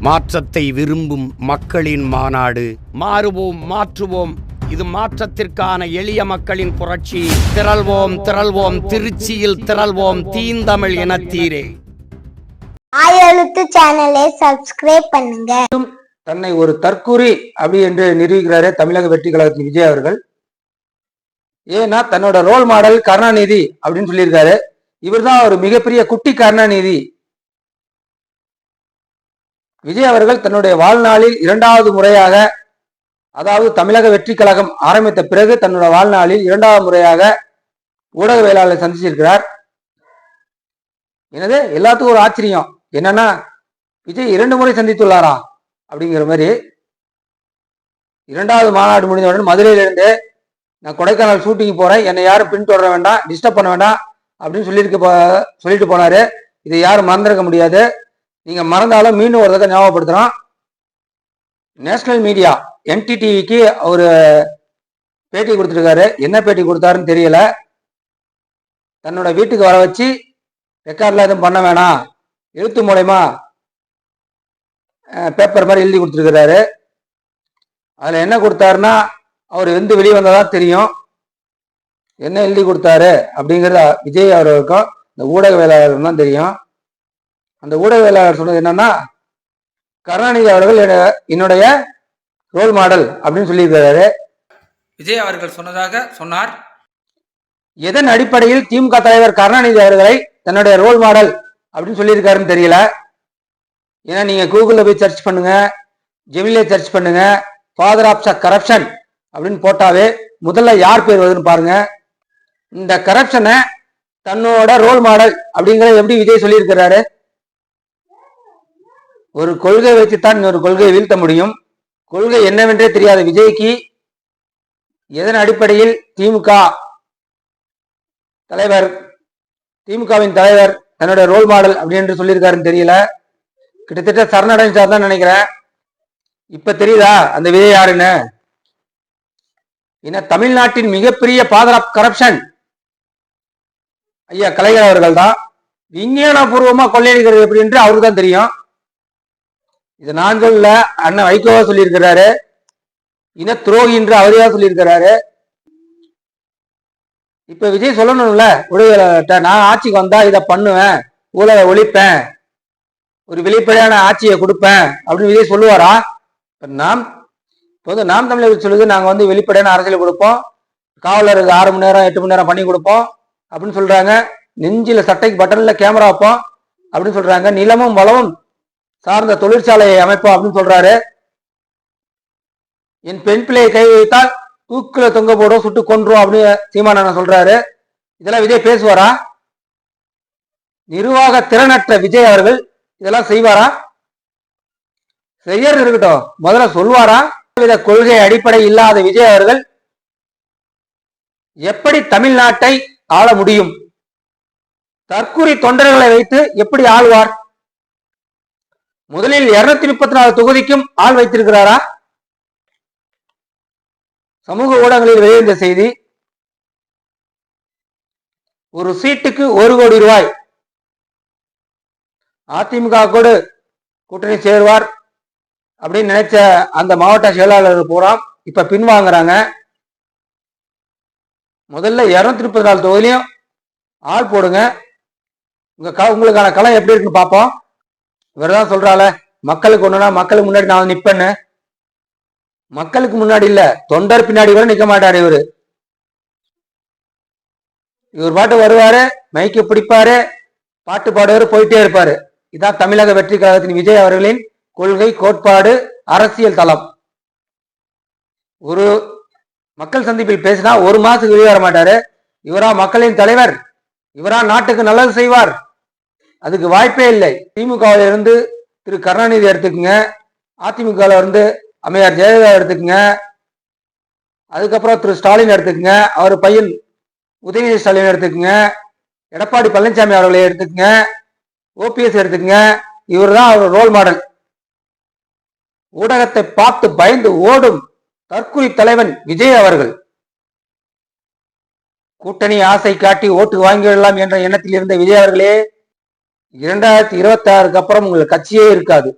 மாற்றத்தை விரும்பும் மக்களின் மாநாடு. மாறுவோம் மாற்றுவோம். இது மாற்றத்திற்கான எளிய மக்களின் புரட்சி. திரள்வோம் திரள்வோம். திருச்சியில் திரள்வோம். தீந்தமிழ் இனத்தீரே. ஆயெழுத்து சேனலை சப்ஸ்கிரைப் பண்ணுங்க. தன்னை ஒரு தற்கூரி அப்படி என்று நிரூபிக்கிறாரு தமிழக வெற்றி கழகத்தின் விஜய் அவர்கள். ஏன்னா தன்னோட ரோல் மாடல் கருணாநிதி அப்படின்னு சொல்லியிருக்காரு. இவர்தான் ஒரு மிகப்பெரிய குட்டி கருணாநிதி. விஜய் அவர்கள் தன்னுடைய வாழ்நாளில் இரண்டாவது முறையாக அதாவது தமிழக வெற்றி கழகம் ஆரம்பித்த பிறகு தன்னுடைய வாழ்நாளில் இரண்டாவது முறையாக ஊடகவியலாளரை சந்திச்சிருக்கிறார். எனது எல்லாத்துக்கும் ஒரு ஆச்சரியம். என்னன்னா விஜய் இரண்டு முறை சந்தித்துள்ளாரா? அப்படிங்கிற மாதிரி. இரண்டாவது மாநாடு முடிந்தவுடன் மதுரையிலிருந்து நான் கொடைக்கானல் ஷூட்டிங் போறேன் என்னை யாரும் பின்தொடர வேண்டாம் டிஸ்டர்ப் பண்ண வேண்டாம் அப்படின்னு சொல்லியிருக்க போ- சொல்லிட்டு போனாரு. இதை யாரும் மறந்துருக்க முடியாது. நீங்கள் மறந்தாலும் மீண்டும் ஒரு தடவை ஞாபகப்படுத்துகிறோம் நேஷனல் மீடியா என்டிடிவிக்கு அவர் பேட்டி கொடுத்துருக்காரு. என்ன பேட்டி கொடுத்தாருன்னு தெரியல. தன்னோட வீட்டுக்கு வர வச்சு ரெக்கார்டில் எதுவும் பண்ண வேணாம். எழுத்து மூலயமா பேப்பர் மாதிரி எழுதி கொடுத்துருக்கிறாரு. அதில் என்ன கொடுத்தாருன்னா அவர் வந்து வெளியே வந்தாதான் தெரியும். என்ன எழுதி கொடுத்தாரு அப்படிங்கிறது விஜய் அவர்களுக்கும் இந்த ஊடகவியலாளருக்கும் தான் தெரியும். அந்த ஊடகவியலாளர் சொன்னது என்னன்னா கருணாநிதி அவர்கள் என்ன- என்னுடைய ரோல் மாடல் அப்படின்னு சொல்லியிருக்கிறாரு. விஜய் அவர்கள் சொன்னதாக சொன்னார். எதன் அடிப்படையில் திமுக தலைவர் கருணாநிதி அவர்களை தன்னுடைய ரோல் மாடல் அப்படின்னு சொல்லியிருக்காருன்னு தெரியல. ஏன்னா நீங்க கூகுள்ல போய் சர்ச் பண்ணுங்க ஜெமிலே சர்ச் பண்ணுங்க ஃபாதர் ஆஃப் கரப்ஷன் அப்படின்னு போட்டாவே முதல்ல யார் பேர் வருதுன்னு பாருங்க. இந்த கரப்ஷனை தன்னோட ரோல் மாடல் அப்படிங்கறத எப்படி விஜய் சொல்லியிருக்கிறாரு. ஒரு கொள்கை வைத்துத்தான் இன்னொரு கொள்கையை வீழ்த்த முடியும். கொள்கை என்னவென்றே தெரியாத. விஜய்க்கு எதன் அடிப்படையில் திமுக தலைவர் திமுகவின் தலைவர் தன்னுடைய ரோல் மாடல் அப்படின்னு சொல்லியிருக்காருன்னு தெரியல. கிட்டத்தட்ட சரணடைஞ்சார் தான் நினைக்கிறேன். இப்ப தெரியுதா? அந்த விஜய் யாருன்னு? ஏன்னா தமிழ்நாட்டின் மிகப்பெரிய பாதர் ஆஃப் கரப்ஷன் ஐயா கலைஞர் அவர்கள் தான் விஞ்ஞானபூர்வமா கொள்ளையடிக்கிறது எப்படின்ட்டு அவருக்கு தான் தெரியும். இது நான் சொல்லல அண்ணன் வைகோவா சொல்லியிருக்கிறாரு இன துரோகி என்று அவரே சொல்லியிருக்கிறாரு. இப்ப விஜய் சொல்லணும்ல உடவியலாளர்கிட்ட நான் ஆட்சிக்கு வந்தா இதை பண்ணுவேன் ஊழலை ஒழிப்பேன் ஒரு வெளிப்படையான ஆட்சியை கொடுப்பேன் அப்படின்னு விஜய் சொல்லுவாரா? இப்ப நாம் இப்போ வந்து நாம் தமிழர் சொல்லுது நாங்கள் வந்து வெளிப்படையான அரசியல் கொடுப்போம் காவலருக்கு ஆறு மணி நேரம் எட்டு மணி நேரம் பண்ணி கொடுப்போம் அப்படின்னு சொல்றாங்க. நெஞ்சில சட்டைக்கு பட்டன்ல கேமரா வைப்போம் அப்படின்னு சொல்றாங்க. நிலமும் வளமும் சார்ந்த தொழிற்சாலையை அமைப்போம் அப்படின்னு சொல்றாரு. என் பெண் பிள்ளையை கை வைத்தால் தூக்கில தொங்க போடும் சுட்டு கொன்றோம் அப்படின்னு சீமானண்ணன் சொல்றாரு. இதெல்லாம் விஜய் பேசுவாரா? நிர்வாக திறனற்ற விஜய் அவர்கள் இதெல்லாம் செய்வாரா? செய்யறது இருக்கட்டும். முதல்ல சொல்வாரா வித கொள்கை அடிப்படை இல்லாத விஜய் அவர்கள் எப்படி தமிழ்நாட்டை ஆள முடியும்? தற்கூரி தொண்டர்களை வைத்து எப்படி ஆள்வார்? முதலில் இருநூத்தி முப்பத்தி நாலு தொகுதிக்கும் ஆள் வைத்திருக்கிறாரா? சமூக ஊடகங்களில் வெளியிருந்த செய்தி ஒரு சீட்டுக்கு ஒரு கோடி ரூபாய். அதிமுக கூட கூட்டணி சேருவார் அப்படின்னு நினைச்ச அந்த மாவட்ட செயலாளர் பூரா இப்ப பின்வாங்குறாங்க. முதல்ல இருநூத்தி முப்பத்தி நாலு தொகுதியிலையும் ஆள் போடுங்க. உங்க க உங்களுக்கான களம் எப்படி இருக்குன்னு பார்ப்போம். இவர் தான் சொல்றால மக்களுக்கு ஒண்ணுனா மக்களுக்கு முன்னாடி நான் நிப்பேன்னு. மக்களுக்கு முன்னாடி இல்ல தொண்டர் பின்னாடி கூட நிக்க மாட்டாரு இவரு. இவர் பாட்டு வருவாரு மைக்கு பிடிப்பாரு பாட்டு பாடுவாரு போயிட்டே இருப்பாரு. இதான் தமிழக வெற்றி கழகத்தின் விஜய் அவர்களின் கொள்கை கோட்பாடு அரசியல் தளம். ஒரு மக்கள் சந்திப்பில் பேசினா ஒரு மாசத்துக்கு வெளியே வர மாட்டாரு. இவரா மக்களின் தலைவர். இவரா நாட்டுக்கு நல்லது செய்வார். அதுக்கு வாய்ப்பே இல்லை. திமுகவில் இருந்து திரு கருணாநிதி எடுத்துக்கோங்க. அதிமுகவில் இருந்து அம்மையார் ஜெயலலிதா எடுத்துக்கோங்க. அதுக்கப்புறம் திரு ஸ்டாலின் எடுத்துக்கோங்க. அவர் பையன் உதயநிதி ஸ்டாலின் எடுத்துக்கோங்க. எடப்பாடி பழனிசாமி அவர்களை எடுத்துக்கோங்க. ஓபிஎஸ் எடுத்துக்கோங்க. இவர் தான் அவர் ரோல் மாடல் ஊடகத்தை பார்த்து பயந்து ஓடும் தற்கொலை தலைவன் விஜய் அவர்கள். கூட்டணி ஆசை காட்டி ஓட்டு வாங்கிவிடலாம் என்ற எண்ணத்தில் இருந்த விஜய் அவர்களே இரண்டாயிரத்தி இருபத்தி ஆறுக்கு அப்புறம் உங்களுக்கு கட்சியே இருக்காது.